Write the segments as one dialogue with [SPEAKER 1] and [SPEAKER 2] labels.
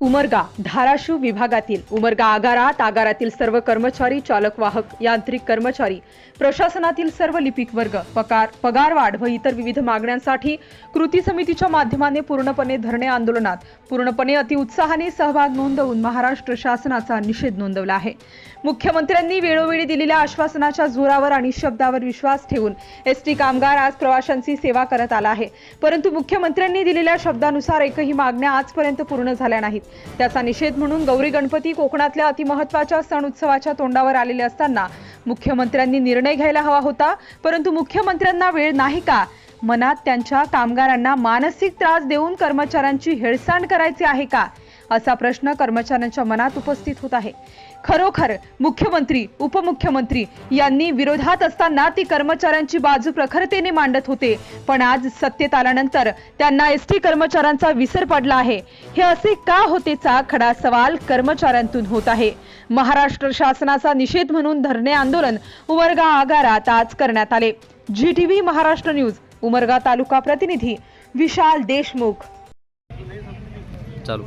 [SPEAKER 1] उमरगा धाराशिव विभागातील उमरगा आगारात आगारातील सर्व कर्मचारी चालक वाहक यांत्रिक कर्मचारी प्रशासनातील सर्व लिपिक वर्ग पगार पगारवाढ व इतर विविध मागण्यांसाठी कृती समितीच्या माध्यमाने पूर्णपणे धरणे आंदोलनात पूर्णपणे अतिउत्साहाने सहभाग नोंदवून महाराष्ट्र शासनाचा निषेध नोंदवला आहे. मुख्यमंत्र्यांनी वेळोवेळी दिलेल्या आश्वासनाच्या जोरावर आणि शब्दावर विश्वास ठेवून एस टी कामगार आज प्रवाशांची सेवा करत आला आहे. परंतु मुख्यमंत्र्यांनी दिलेल्या शब्दानुसार एकही मागण्या आजपर्यंत पूर्ण झाल्या नाहीत. त्याचा निषेध म्हणून गौरी गणपती कोकणातल्या अतिमहत्वाच्या सण उत्सवाच्या तोंडावर आलेले असताना मुख्यमंत्र्यांनी निर्णय घ्यायला हवा होता. परंतु मुख्यमंत्र्यांना वेळ नाही का? मनात त्यांच्या कामगारांना मानसिक त्रास देऊन कर्मचाऱ्यांची हेळसांड करायची आहे का? असा प्रश्न कर्मचाऱ्यांच्या मनात उपस्थित होत आहे. खरोखर मुख्यमंत्री उपमुख्यमंत्री यांनी विरोधात असताना ती कर्मचाऱ्यांची बाजू प्रखरतेने मांडत होते. पण आज सत्तेत आल्यानंतर त्यांना एस टी कर्मचाऱ्यांचा विसर पडला आहे. हे असे का होतेचा खडा सवाल कर्मचाऱ्यांतून होत आहे. महाराष्ट्र शासनाचा निषेध म्हणून धरणे आंदोलन उमरगा आगारात आज करण्यात आले. G TV Maharashtra news Umarga taluka प्रतिनिधी विशाल देशमुख.
[SPEAKER 2] चालू.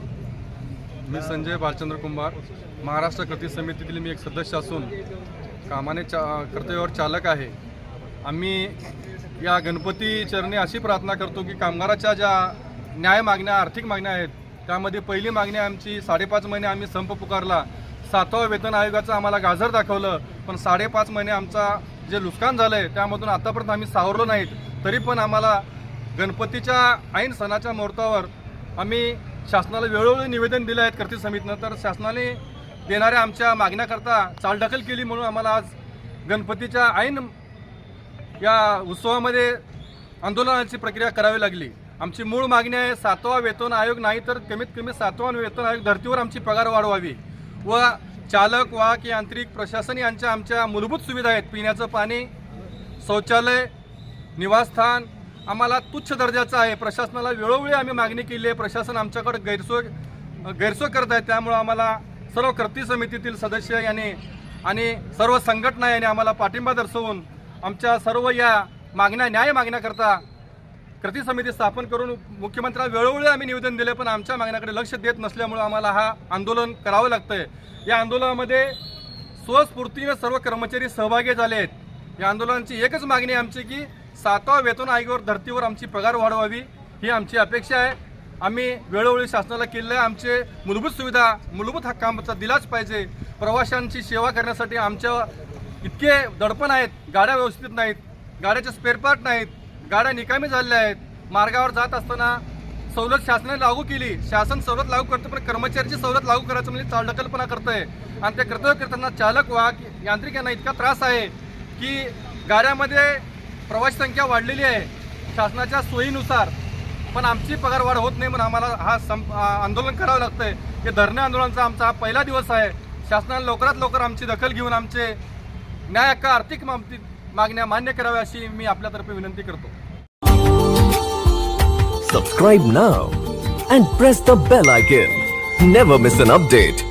[SPEAKER 3] मी संजय भालचंद्र कुंभार. महाराष्ट्र कृती समितीतील मी एक सदस्य असून कामाने चा कर्तव्यावर चालक आहे. आम्ही या गणपती चरणी अशी प्रार्थना करतो की कामगाराच्या ज्या न्याय मागण्या आर्थिक मागण्या आहेत त्यामध्ये पहिली मागणी आमची साडेपाच महिने आम्ही संप पुकारला. सातवा वेतन आयोगाचं आम्हाला गाजर दाखवलं पण साडेपाच महिने आमचा जे नुकसान झालं आहे त्यामधून आतापर्यंत आम्ही सावरलो नाहीत. तरी पण आम्हाला गणपतीच्या ऐन सणाच्या मुहूर्तावर आम्ही शासनाला वेळोवेळी निवेदन दिलं आहेत कृती समितीनं तर शासनाने देणाऱ्या आमच्या मागण्याकरता चालढकल केली म्हणून आम्हाला आज गणपतीच्या ऐन या उत्सवामध्ये आंदोलनाची प्रक्रिया करावी लागली. आमची मूळ मागणी आहे सातवा वेतन आयोग नाही तर कमीत कमी सातवा वेतन आयोग धर्तीवर आमची पगार वाढवावी. व चालक वाहक यांत्रिक प्रशासन यांच्या आमच्या मूलभूत सुविधा आहेत. पिण्याचं पाणी शौचालय निवासस्थान आम्हाला तुच्छ दर्जाचं आहे. प्रशासनाला वेळोवेळी आम्ही मागणी केली आहे. प्रशासन आमच्याकडे गैरसोय गैरसोय करत आहे. त्यामुळं आम्हाला सर्व कृती समितीतील सदस्य यांनी आणि सर्व संघटना यांनी आम्हाला पाठिंबा दर्शवून आमच्या सर्व या मागण्या न्याय मागण्याकरता कृती समिती स्थापन करून मुख्यमंत्र्यांना वेळोवेळी आम्ही निवेदन दिले पण आमच्या मागण्याकडे लक्ष देत नसल्यामुळं आम्हाला हा आंदोलन करावं लागतं आहे या आंदोलनामध्ये स्वस्फूर्तीने सर्व कर्मचारी सहभागी झाले आहेत या आंदोलनाची एकच मागणी आमची की सातवा वेतन आयोगावर धर्तीवर आमची पगार वाढवावी ही आमची अपेक्षा आहे. आम्ही वेळोवेळी शासनाला केलेलं आहे आमचे मूलभूत सुविधा मूलभूत हक्कांचा दिलाच पाहिजे. प्रवाशांची सेवा करण्यासाठी आमच्या इतके दडपण आहेत गाड्या व्यवस्थित नाहीत गाड्याचे स्पेअरपार्ट नाहीत गाड्या निकामी झालेल्या आहेत. मार्गावर जात असताना सवलत शासनाने लागू केली. शासन सवलत लागू करतं पण कर्मचाऱ्याची सवलत लागू करायचं म्हणजे चालढकलपणा आहे आणि ते कर्तव्य करताना चालक वाहक यांत्रिक यांना इतका त्रास आहे की गाड्यामध्ये प्रवासी संख्या वाढलेली आहे. शासनाच्या सोयीनुसार. पण आमची पगार वाढ होत नाही म्हणून आम्हाला हा संप आंदोलन करावं लागतं आहे हे धरणे आंदोलनाचा आमचा हा पहिला दिवस आहे. शासनाने लवकरात लवकर आमची दखल घेऊन आमचे न्याय हक्क आर्थिक बाबतीत मागण्या मान्य कराव्या अशी मी आपल्यातर्फे विनंती करतो.
[SPEAKER 4] Subscribe now and press the bell icon never miss an update